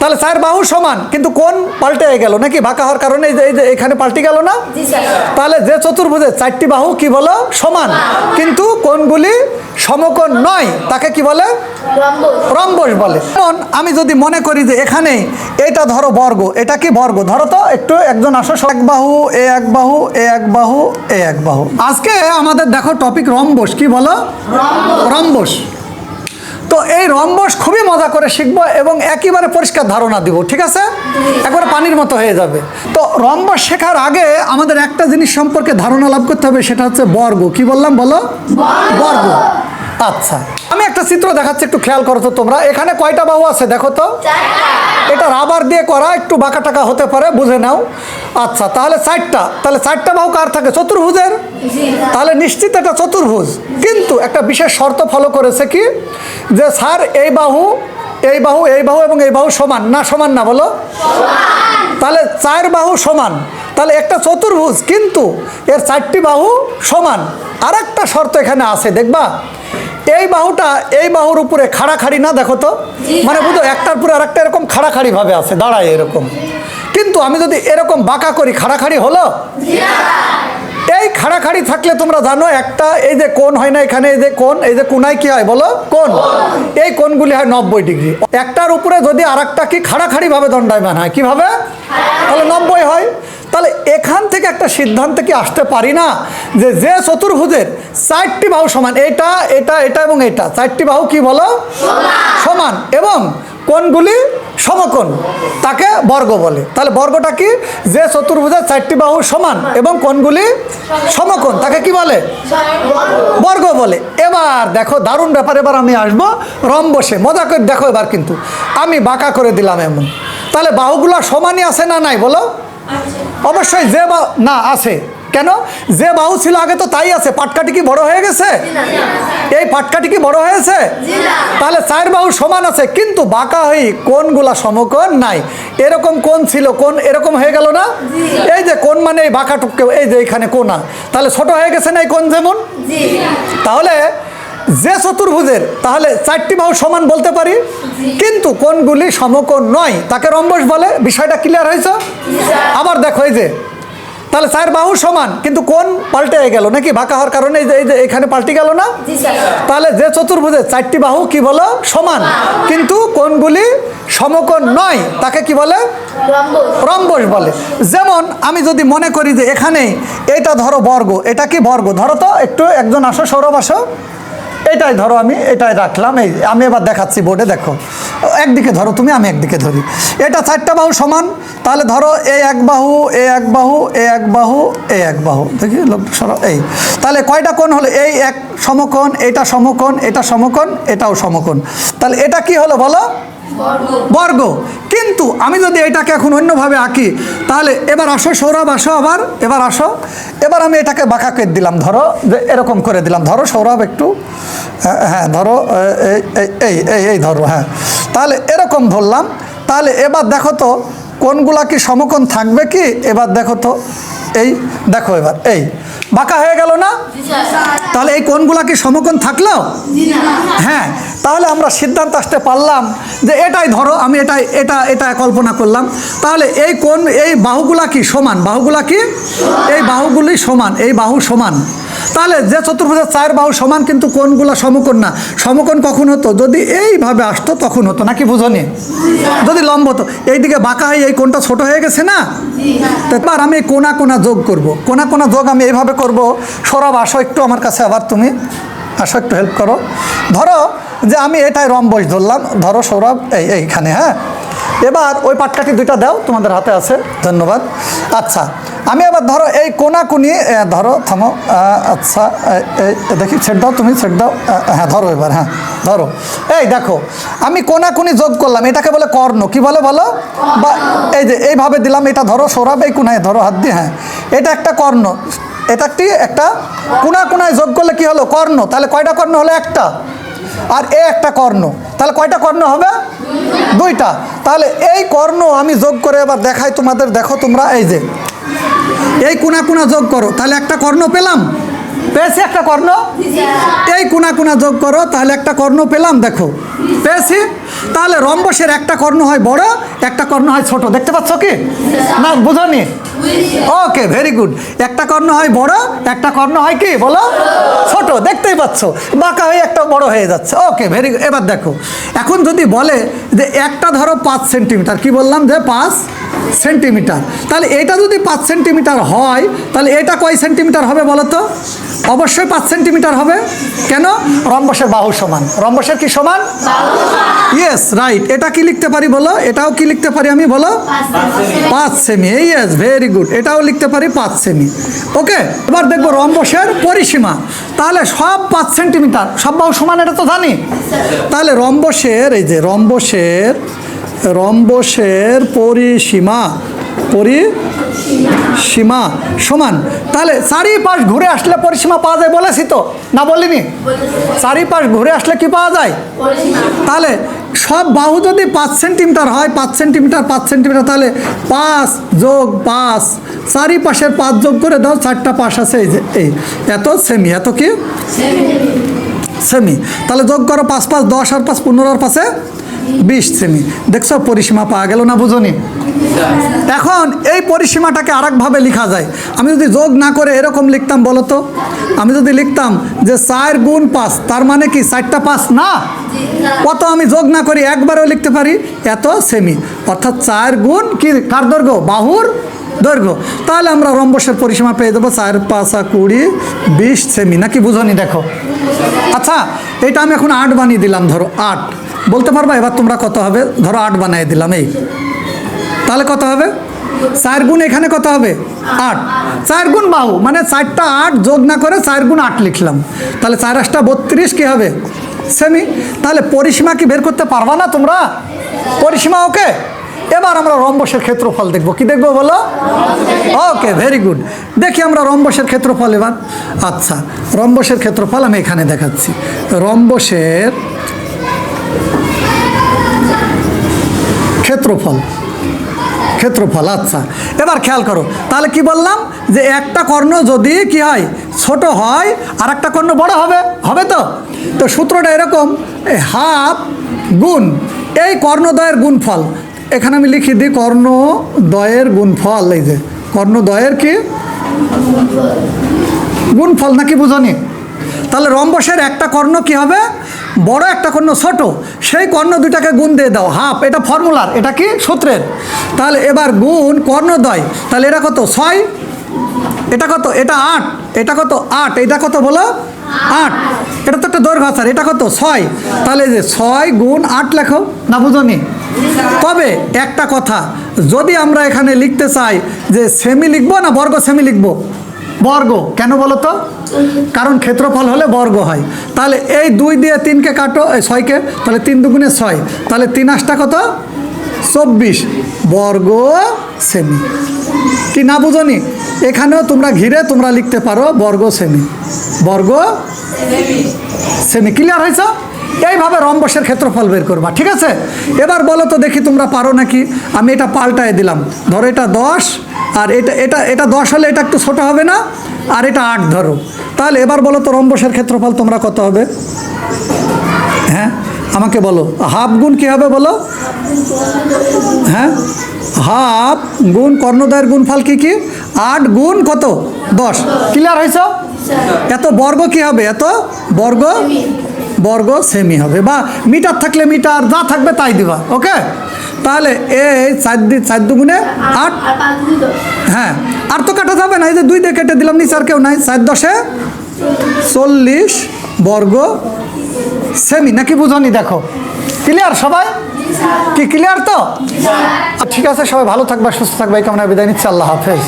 তাহলে চার বাহু সমান কিন্তু কোন পাল্টে গেল? নাকি বাঁকা হওয়ার কারণে এই যে এখানে পাল্টে গেল না? তাহলে যে চতুর্ভুজে চারটি বাহু কি বলো? সমান। কিন্তু কোনগুলি সমকোণ নয় তাকে কি বলে? রম্বস। রম্বস বলে। যেমন আমি যদি মনে করি যে এখানে এটা ধরো বর্গ এটা কি বর্গ? ধরো তো একটু একজন আসো এক বাহু এ এক বাহু এ এক বাহু এ এক বাহু। আজকে আমাদের দেখো টপিক রম্বস কি বলো? রম্বস। তো এই রম্বস খুবই মজা করে শিখব এবং একেবারে পরিষ্কার ধারণা দিব, ঠিক আছে? একবারে পানির মতো হয়ে যাবে। তো রম্বস শেখার আগে আমাদের একটা জিনিস সম্পর্কে ধারণা লাভ করতে হবে, সেটা হচ্ছে বর্গ। কি বললাম বলো? বর্গ। আচ্ছা। একটা চিত্র দেখাচ্ছে একটু খেয়াল করো তো তোমরা। এখানে কয়টা বাহু আছে দেখো তো? এটা রাবার দিয়ে করা একটু বাঁকা টাকা হতে পারে বুঝে নাও। আচ্ছা তাহলে চারটা। তাহলে চারটা বাহু কার থাকে? চতুর্ভুজের? তাহলে নিশ্চিত এটা চতুর্ভুজ। কিন্তু একটা বিশেষ শর্ত ফলো করেছে কি? যে স্যার এই বাহু এই বাহু এই বাহু এবং এই বাহু সমান। না সমান না বলো। তাহলে চার বাহু সমান। তাহলে একটা চতুর্ভুজ কিন্তু এর চারটি বাহু সমান। আর একটা শর্ত এখানে আছে দেখবা? এই বাহুটা এই বাহুর উপরে খাড়াখাড়ি না দেখো তো? মানে বুঝো একটার উপরে আর একটা এরকম খাড়াখাড়ি ভাবে আছে দাঁড়ায় এরকম। কিন্তু আমি যদি এরকম বাঁকা করি খাড়াখাড়ি হলো? এই খাড়াখাড়ি থাকলে তোমরা জানো একটা এই যে কোন হয় না এখানে এই যে কোন এই যে কোনায় কি হয় বলো? কোন এই কোনগুলি হয় নব্বই ডিগ্রি। একটার উপরে যদি আর একটা কি খাড়াখাড়ি ভাবে দণ্ডায়মান হয় কীভাবে? তাহলে নব্বই হয়। তাহলে এখান থেকে একটা সিদ্ধান্তে কি আসতে পারি না? যে যে চতুর্ভুজের চারটি বাহু সমান এটা এটা এটা এবং এটা চারটি বাহু কি বলো? সমান। এবং কোনগুলি সমকোণ তাকে বর্গ বলে। তাহলে বর্গটা কি? যে চতুর্ভুজের চারটি বাহু সমান এবং কোনগুলি সমকোণ তাকে কি বলে? বর্গ বলে। এবার দেখো দারুণ ব্যাপার এবার আমি আসব রম্বসে। মজা করে দেখো এবার কিন্তু। আমি বাঁকা করে দিলাম এমন। তাহলে বাহুগুলো সমানই আছে না নাই বলো? অবশ্যই যে বা না আছে। কেন? যে বাহু ছিল আগে তো তাই আছে। পাটকাটি কি বড় হয়ে গেছে? এই পাটকাটি কি বড় হয়েছে? তাহলে চার বাহু সমান আছে কিন্তু বাঁকা হয়ে কোনগুলা সমকোণ নাই। এরকম কোন ছিল কোন এরকম হয়ে গেল না? এই যে কোন মানে এই বাঁকা টুককে এই যে এখানে কোনা। তাহলে ছোট হয়ে গেছে না এই কোন যেমন? তাহলে যে চতুর্ভুজের তাহলে চারটি বাহু সমান বলতে পারি? কিন্তু কোনগুলি সমকোণ নয়? তাকে রম্বস বলে? বিষয়টা ক্লিয়ার হয়েছে? আবার দেখো এই যে তাহলে চার বাহু সমান কিন্তু কোন পাল্টে গেল? নাকি বাঁকা হওয়ার কারণে এই যে এখানে পাল্টে গেল না? তাহলে যে চতুর্ভুজের চারটি বাহু কি বলো? সমান। কিন্তু কোনগুলি সমকোণ নয় তাকে কি বলে? রম্বস বলে। যেমন আমি যদি মনে করি যে এখানে এটা ধরো বর্গ এটা কি বর্গ? ধরো তো একটু একজন আসো সৌরভ আসো। এটাই ধরো আমি, এটাই রাখলাম। এই, আমি এবার দেখাচ্ছি বোর্ডে দেখো। একদিকে ধরো তুমি, আমি একদিকে ধরি। এটা চারটা বাহু সমান, তাহলে ধরো এ এক বাহু, এ এক বাহু, এ এক বাহু, এ এক বাহু। দেখি এই। তাহলে কয়টা কোণ হলো? এই এক সমকোণ, এটা সমকোণ এটা সমকোণ, এটাও সমকোণ। তাহলে এটা কি হলো বলো? বর্গ। কিন্তু আমি যদি এটাকে এখন অন্যভাবে আঁকি তাহলে এবার আসো সৌরভ আসো আবার এবার আসো। এবার আমি এটাকে বাঁকা করে দিলাম ধরো যে এরকম করে দিলাম। ধরো সৌরভ একটু হ্যাঁ, হ্যাঁ ধরো এই এই- এই এই এই ধরো হ্যাঁ। তাহলে এরকম ধরলাম। তাহলে এবার দেখো তো কোনগুলা কি সমকোণ থাকবে কি? এবার দেখো তো এই দেখো এবার এই। বাঁকা হয়ে গেল না? তাহলে এই কোনগুলা কি সমকোণ থাকলেও হ্যাঁ তাহলে আমরা সিদ্ধান্ত আসতে পারলাম যে এটাই ধরো, আমি এটাই এটা এটা কল্পনা করলাম। তাহলে এই কোন এই বাহুগুলা কি সমান? বাহুগুলা কি? এই বাহুগুলি সমান, এই বাহু সমান। তাহলে যে চতুর্ভুজের চার বাহু সমান কিন্তু কোনগুলা সমকোণ না? সমকোণ কখন হতো? যদি এইভাবে আসতো, তখন হতো। নাকি বুঝনি? যদি লম্ব হতো। এইদিকে বাঁকা হয়ে এই কোনটা ছোট হয়ে গেছে না? তো এবার আমি কোনা কোনা যোগ করব। কোনা কোনা যোগ আমি এইভাবে করব। সৌরভ আসো একটু আমার কাছে আবার তুমি। আসো একটু হেল্প করো। ধরো যে আমি এটাই রম্বস ধরলাম। ধরো সৌরভ এই, এইখানে হ্যাঁ? এবার ওই পাটকাঠি দুইটা দাও, তোমাদের হাতে আছে। ধন্যবাদ। আচ্ছা আমি আবার ধরো এই কোনাকুনি এ, ধরো থামো আচ্ছা দেখি ছেড় দাও তুমি ছেড় দাও হ্যাঁ ধরো এবার হ্যাঁ ধরো। এই দেখো আমি কোনা কোনাকুনি যোগ করলাম এটাকে বলে কর্ণ কি বলে বলো? বা এই যে এইভাবে দিলাম এটা ধরো সৌরভ এই কোনায় ধরো হাত দিয়ে হ্যাঁ। এটা একটা কর্ণ এটা একটি একটা কোনা কোনায় যোগ করলে কি হলো কর্ণ তাহলে কয়টা কর্ণ হলো একটা। আর এ একটা কর্ণ তাহলে কয়টা কর্ণ হবে? দুইটা। তাহলে এই কর্ণ আমি যোগ করে এবার দেখাই তোমাদের দেখো তোমরা এই যে এই কোনা কোনা যোগ করো তাহলে একটা কর্ণ পেলাম। পেয়েছি একটা কর্ণ? এই কোনা কোনা যোগ করো তাহলে একটা কর্ণ পেলাম দেখো। পেয়েছি? তাহলে রম্বসের একটা কর্ণ হয় বড় একটা কর্ণ হয় ছোট। দেখতে পাচ্ছ কি? না বুঝনি ওকে ভেরি গুড একটা কর্ণ হয় বড় একটা কর্ণ হয় কি? বলো? ছোট। দেখতেই পাচ্ছ। বাঁকা হয়ে একটা বড় হয়ে যাচ্ছে। ওকে ভেরি গুড এবার দেখো। এখন যদি বলে যে একটা ধরো পাঁচ সেন্টিমিটার কি বললাম যে পাঁচ সেন্টিমিটার? তাহলে এটা যদি পাঁচ সেন্টিমিটার হয় তাহলে এটা কয় সেন্টিমিটার হবে বলো তো? অবশ্যই পাঁচ সেন্টিমিটার হবে। কেন? রম্বসের বাহু সমান। রম্বসের কি সমান? ইয়েস রাইট এটা কি লিখতে পারি বলো? এটাও কি লিখতে পারি আমি বলো? পাঁচ সেমি। ইয়েস ভেরি গুড এটাও লিখতে পারি পাঁচ সেমি। ওকে এবার দেখব রম্বসের পরিসীমা। তাহলে সব পাঁচ সেন্টিমিটার সব বাহু সমান এটা তো জানি? তাহলে রম্বসের এই যে রম্বসের রম্বসের পরিসীমা পরিসীমা সমান। তাহলে চারিপাশ ঘুরে আসলে পরিসীমা পাওয়া যায় বলেছি তো? না বলিনি? চারিপাশ ঘুরে আসলে কি পাওয়া যায়? তাহলে সব বাহু যদি পাঁচ সেন্টিমিটার হয় পাঁচ সেন্টিমিটার পাঁচ সেন্টিমিটার তাহলে পাঁচ যোগ পাঁচ চারিপাশের পাঁচ যোগ করে দাও চারটা পাশ আছে এই যে এই। এত সেমি এত কি? সেমি তাহলে যোগ করো পাঁচ পাঁচ দশ আর পাঁচ পনেরো আর পাশে বিশ সেমি। দেখছ, পরিসীমা পাওয়া গেল না বুঝনি? এখন এই পরিসীমাটাকে আরেকভাবে লেখা যায়। আমি যদি যোগ না করে এরকম লিখতাম, বলো তো? আমি যদি লিখতাম যে চার গুণ পাঁচ, তার মানে কি চারটা পাঁচ না? কত আমি যোগ না করি, একবারও লিখতে পারি, এত সেমি। অর্থাৎ চার গুণ কি, কার দৈর্ঘ্য? বাহুর দৈর্ঘ্য। তাহলে আমরা রম্বসের পরিসীমা পেয়ে দেবো চার, পাঁচা কুড়ি, বিশ সেমি। নাকি বুঝনি দেখো? আচ্ছা এটা আমি এখন আট বানিয়ে দিলাম, ধরো আট। বলতে পারবা, এবার তোমরা কত হবে? ধরো আট বানিয়ে দিলাম, এই। তাহলে কত হবে? চার গুণ এখানে কত হবে? আট। চার গুণ বাহু মানে চারটা আট যোগ না করে চার গুণ আট লিখলাম। তাহলে চার আটটা বত্রিশ, কী হবে? সেমি। তাহলে পরিসীমা কি বের করতে পারবা না তোমরা? পরিসীমা ওকে? এবার আমরা রম্বসের ক্ষেত্রফল দেখব। কি দেখব বলো? ওকে ভেরি গুড দেখি আমরা রম্বসের ক্ষেত্রফল এবার। আচ্ছা রম্বসের ক্ষেত্রফল আমি এখানে দেখাচ্ছি। রম্বসের ক্ষেত্রফল। ক্ষেত্রফল আচ্ছা। এবার খেয়াল করো, তাহলে কি বললাম যে একটা কর্ণ যদি কি হয়, ছোট হয় আর একটা কর্ণ বড় হবে হবে তো? তো সূত্রটা এরকম হাফ গুণ, এই কর্ণদয়ের গুণফল, এখানে আমি লিখি দিই কর্ণদয়ের গুণফল, এই যে কর্ণদয়ের কি? গুণফল, নাকি বুঝনি? তাহলে রম্বসের একটা কর্ণ কি হবে? বড় একটা কর্ণ, ছোট। সেই কর্ণ দুটাকে গুণ দিয়ে দাও। হাফ, এটা ফর্মুলার, এটা কি? সূত্রের। তাহলে এবার গুণ কর্ণদ্বয়। তাহলে এটা কত? ছয়। এটা কত? এটা আট। এটা কত? আট। এটা কত বলো? আট। এটা তো একটা দৈর্ঘ্য আর এটা কত? ছয়। তাহলে যে ছয় গুণ আট লেখো। না বুঝনি তবে একটা কথা, যদি আমরা এখানে লিখতে চাই যে সেমি লিখব না বর্গ সেমি লিখব? বর্গ। কেন বলো তো? কারণ ক্ষেত্রফল হলে বর্গ হয়। তাহলে এই দুই দিয়ে তিনকে কাটো ছয়কে, তাহলে তিন দুগুণে ছয়। তাহলে তিন আটটা কত? চব্বিশ। বর্গ সেমি। কি না বুঝনি? এখানেও তোমরা ঘিরে তোমরা লিখতে পারো বর্গ সেমি। বর্গ সেমি। ক্লিয়ার হয়েছে? এইভাবে রম্বসের ক্ষেত্রফল বের করবা, ঠিক আছে? এবার বলো তো দেখি তোমরা পারো নাকি? আমি এটা পাল্টায় দিলাম। ধরো এটা দশ আর এটা এটা এটা দশ হলে এটা একটু ছোট হবে না, আর এটা আট ধরো। তাহলে এবার বলো তো রম্বসের ক্ষেত্রফল তোমরা কত হবে? হ্যাঁ আমাকে বলো। হাফ গুণ কী হবে বলো? হ্যাঁ হাফ গুণ কর্ণদয়ের গুণফল কী কী? আট গুণ কত? দশ। ক্লিয়ার হয়েছ? এত বর্গ কি হবে? এত বর্গ? বর্গ সেমি হবে। বা মিটার থাকলে মিটার, যা থাকবে তাই দিবা ওকে তাহলে এই চার দি চার দুগুণে আট। হ্যাঁ আর তো কাটা যাবে না এই যে দুই দিয়ে কেটে দিলাম নিচে আর কেউ নাই। চার দশে চল্লিশ বর্গ সেমি নাকি বুঝনি? দেখো ক্লিয়ার সবাই? কি ক্লিয়ার তো? ঠিক আছে সবাই ভালো থাকবে সুস্থ থাকবে কামনা বিদায় নিচ্ছি আল্লাহ হাফেজ।